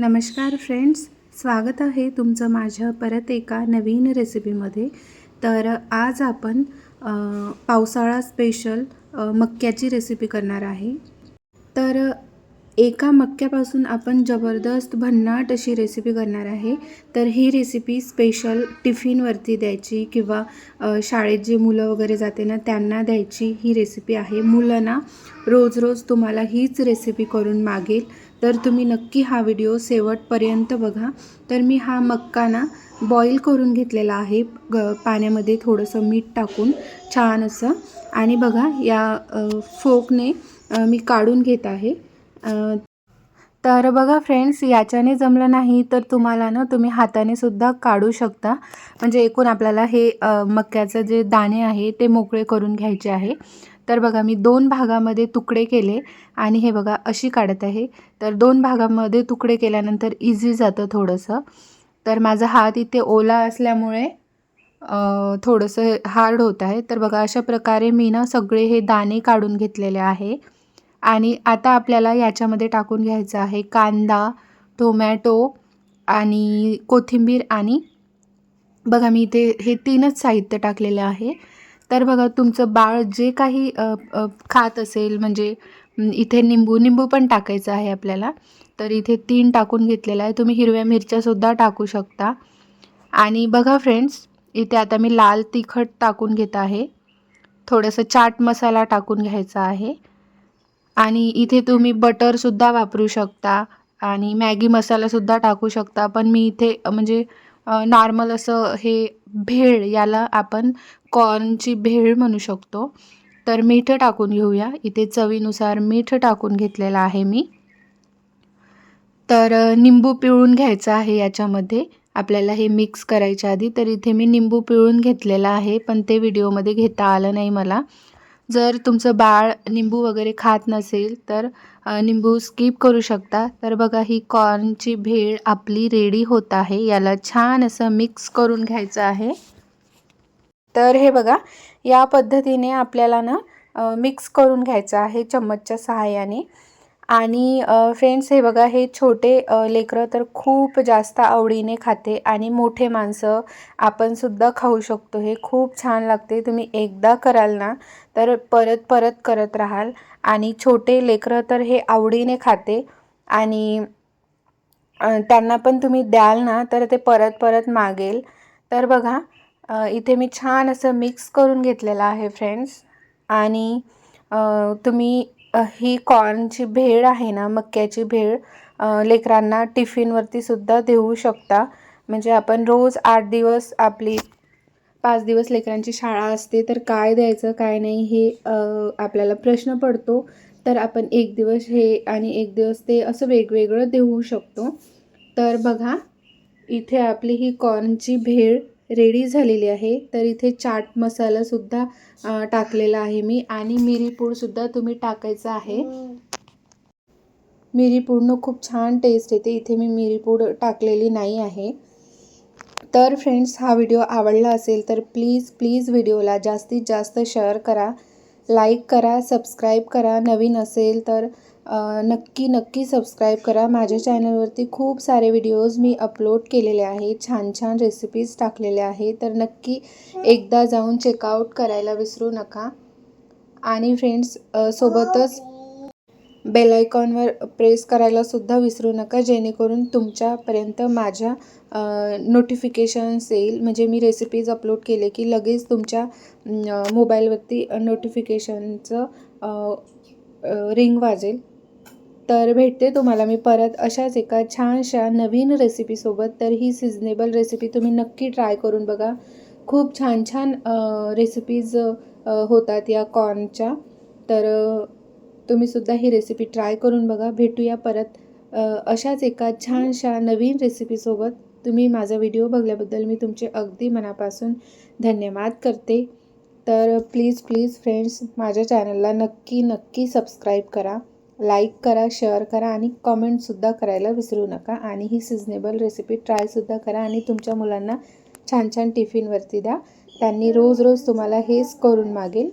नमस्कार फ्रेंड्स स्वागत आहे तुमचं माझ्या परत एका नवीन रेसिपीमध्ये. तर आज आपण पावसाळा स्पेशल मक्याची रेसिपी करणार आहे. तर एका मक्यापासून आपण जबरदस्त भन्नाट अशी रेसिपी करणार आहे. तर ही रेसिपी स्पेशल टिफिनवरती द्यायची किंवा शाळेत जे मुलं वगैरे जाते ना त्यांना द्यायची ही रेसिपी आहे. मुलांना रोज रोज तुम्हाला हीच रेसिपी करून मागेल. तर तुम्ही नक्की हा व्हिडिओ शेवटपर्यंत बघा. तर मी हा मक्का ना बॉईल करून घेतलेला आहे. ग पाण्यामध्ये थोडंसं मीठ टाकून छान असं. आणि बघा या फोकने मी काढून घेत आहे. तर बघा फ्रेंड्स याच्याने जमलं नाही तर तुम्हाला ना तुम्ही हाताने सुद्धा काढू शकता. म्हणजे एकूण आपल्याला हे मक्याचं जे दाणे आहे ते मोकळे करून घ्यायचे आहे. तर बघा मी दोन भागामध्ये तुकडे केले आणि हे बघा अशी काढत आहे. तर दोन भागामध्ये तुकडे केल्यानंतर इझी जातं थोडंसं. तर माझा हात इथे ओला असल्यामुळे थोडंसं हार्ड होत आहे. तर बघा अशा प्रकारे मी ना सगळे हे दाणे काढून घेतलेले आहे. आणि आता आपल्याला याच्यामध्ये टाकून घ्यायचं आहे कांदा टोमॅटो आणि कोथिंबीर आणि बघा मी इथे हे तीनच साहित्य टाकलेलं आहे. तर बघा तुमचं बाळ जे काही खात असेल म्हणजे इथे निंबू निंबू पण टाकायचं आहे आपल्याला. तर इथे तीन टाकून घेतलेलं आहे. तुम्ही हिरव्या मिरच्यासुद्धा टाकू शकता. आणि बघा फ्रेंड्स इथे आता मी लाल तिखट टाकून घेत आहे. थोडंसं चाट मसाला टाकून घ्यायचा आहे. आणि इथे तुम्ही बटरसुद्धा वापरू शकता आणि मॅगी मसालासुद्धा टाकू शकता. पण मी इथे म्हणजे नॉर्मल असं हे भेळ याला आपण कॉर्नची भेळ म्हणू शकतो. तर मीठ टाकून घेऊया. इथे चवीनुसार मीठ टाकून घेतलेलं आहे मी. तर निंबू पिळून घ्यायचं आहे याच्यामध्ये. आपल्याला हे मिक्स करायच्या आधी. तर इथे मी निंबू पिळून घेतलेलं आहे पण ते व्हिडिओमध्ये घेता आलं नाही मला. जर तुमचं बाळ निंबू वगैरे खात नसेल तर निंबू स्किप करू शकता. तर बघा ही कॉर्नची भेळ आपली रेडी होत आहे. याला छान असं मिक्स करून घ्यायचं आहे. तर हे बघा या पद्धतीने आपल्याला ना मिक्स करून घ्यायचं आहे चम्मचच्या सहाय्याने. आणि फ्रेंड्स हे बघा हे छोटे लेकरं तर खूप जास्त आवडीने खाते आणि मोठे माणसं आपणसुद्धा खाऊ शकतो. हे खूप छान लागते. तुम्ही एकदा कराल ना तर परत परत करत राहाल. आणि छोटे लेकरं तर हे आवडीने खाते आणि त्यांना पण तुम्ही द्याल ना तर ते परत परत मागेल. तर बघा इथे मी छान असं मिक्स करून घेतलेलं आहे फ्रेंड्स आणि तुम्ही ही कॉर्नची भेळ आहे ना मक्याची भेळ लेकरांना टिफिनवरती सुद्धा देऊ शकता. म्हणजे आपण रोज आठ दिवस आपली पाच दिवस लेकरांची शाळा असते तर काय द्यायचं काय नाही हे आपल्याला प्रश्न पडतो. तर आपण एक दिवस हे आणि एक दिवस ते असं वेगवेगळं देऊ शकतो. तर बघा इथे आपली ही कॉर्नची भेळ रेडी झालेली आहे. तर इथे चाट मसालासुद्धा टाकलेला आहे मी आणि मिरीपूडसुद्धा तुम्ही टाकायचं आहे. मिरीपूडनं खूप छान टेस्ट येते. इथे मी मिरीपूड टाकलेली नाही आहे. तर फ्रेंड्स हा व्हिडिओ आवडला असेल तर प्लीज प्लीज व्हिडिओला जास्तीत जास्त शेअर करा. लाईक करा सबस्क्राईब करा. नवीन असेल तर नक्की नक्की सबस्क्राईब करा. माझ्या चॅनलवरती खूप सारे व्हिडिओज मी अपलोड केलेले आहे छान छान रेसिपीज टाकलेल्या आहे तर नक्की एकदा जाऊन चेकआउट करायला विसरू नका. आणि फ्रेंड्स सोबतच बेल आयकॉनवर प्रेस करायला सुद्धा विसरू नका. जेणेकरून तुमच्यापर्यंत माझ्या नोटिफिकेशन्स येईल. म्हणजे मी रेसिपीज अपलोड केले की लगेच तुमच्या मोबाईलवरती नोटिफिकेशनचं रिंग वाजेल. तर भेटते तुम्हाला मी परत अशाच एका छानशा नवीन रेसिपीसोबत तर ही सिजनेबल रेसिपी तुम्ही नक्की ट्राय करून बघा. खूप छान छान रेसिपीज होतात या कॉर्नच्या तर तुम्हीसुद्धा ही रेसिपी ट्राय करून बघा. भेटूया परत. अशाच एका छानशा नवीन रेसिपीसोबत तुम्ही माझा व्हिडिओ बघल्याबद्दल मी तुमचे अगदी मनापासून धन्यवाद करते. तर प्लीज प्लीज फ्रेंड्स माझ्या चॅनलला नक्की नक्की सबस्क्राईब करा. लाईक करा शेअर करा आणि कमेंटसुद्धा करायला विसरू नका. आणि ही सिजनेबल रेसिपी ट्रायसुद्धा करा आणि तुमच्या मुलांना छान छान टिफिनवरती द्या. त्यांनी रोज रोज तुम्हाला हेच करून मागेल.